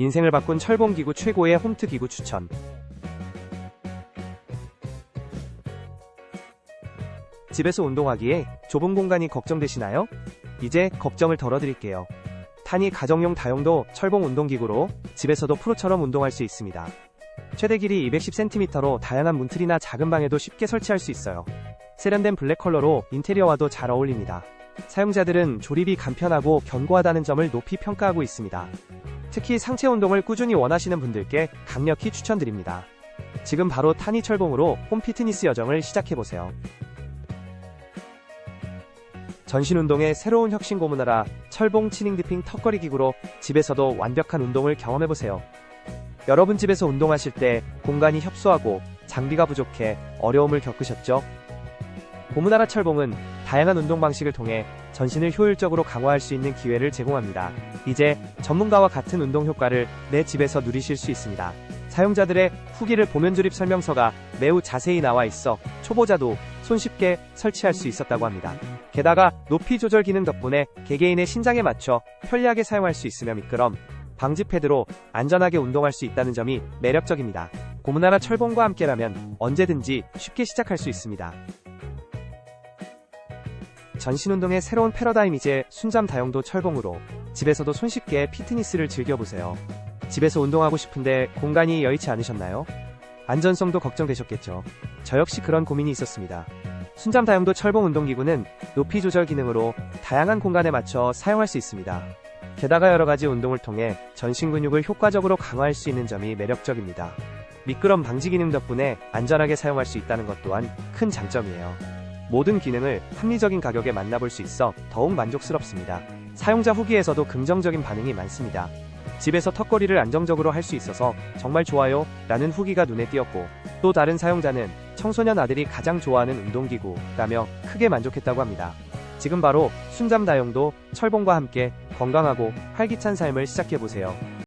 인생을 바꾼 철봉기구 최고의 홈트 기구 추천. 집에서 운동하기에 좁은 공간이 걱정되시나요? 이제 걱정을 덜어드릴게요. 탄이 가정용 다용도 철봉 운동기구로 집에서도 프로처럼 운동할 수 있습니다. 최대 길이 210cm로 다양한 문틀이나 작은 방에도 쉽게 설치할 수 있어요. 세련된 블랙 컬러로 인테리어와도 잘 어울립니다. 사용자들은 조립이 간편하고 견고하다는 점을 높이 평가하고 있습니다. 특히 상체 운동을 꾸준히 원하시는 분들께 강력히 추천드립니다. 지금 바로 타니 철봉으로 홈 피트니스 여정을 시작해보세요. 전신 운동의 새로운 혁신 고문하라 철봉 치닝 디핑 턱걸이 기구로 집에서도 완벽한 운동을 경험해보세요. 여러분 집에서 운동하실 때 공간이 협소하고 장비가 부족해 어려움을 겪으셨죠? 고문하라 철봉은 다양한 운동 방식을 통해 전신을 효율적으로 강화할 수 있는 기회를 제공합니다. 이제 전문가와 같은 운동 효과를 내 집에서 누리실 수 있습니다. 사용자들의 후기를 보면 조립 설명서가 매우 자세히 나와 있어 초보자도 손쉽게 설치할 수 있었다고 합니다. 게다가 높이 조절 기능 덕분에 개개인의 신장에 맞춰 편리하게 사용할 수 있으며 미끄럼, 방지 패드로 안전하게 운동할 수 있다는 점이 매력적입니다. 고문하라 철봉과 함께라면 언제든지 쉽게 시작할 수 있습니다. 전신 운동의 새로운 패러다임 이제 순잠 다용도 철봉으로 집에서도 손쉽게 피트니스를 즐겨보세요. 집에서 운동하고 싶은데 공간이 여의치 않으셨나요? 안전성도 걱정되셨겠죠. 저 역시 그런 고민이 있었습니다. 순잠 다용도 철봉 운동기구는 높이 조절 기능으로 다양한 공간에 맞춰 사용할 수 있습니다. 게다가 여러 가지 운동을 통해 전신 근육을 효과적으로 강화할 수 있는 점이 매력적입니다. 미끄럼 방지 기능 덕분에 안전하게 사용할 수 있다는 것 또한 큰 장점이에요. 모든 기능을 합리적인 가격에 만나볼 수 있어 더욱 만족스럽습니다. 사용자 후기에서도 긍정적인 반응이 많습니다. 집에서 턱걸이를 안정적으로 할 수 있어서 정말 좋아요 라는 후기가 눈에 띄었고 또 다른 사용자는 청소년 아들이 가장 좋아하는 운동기구 라며 크게 만족했다고 합니다. 지금 바로 순잠 다용도 철봉과 함께 건강하고 활기찬 삶을 시작해보세요.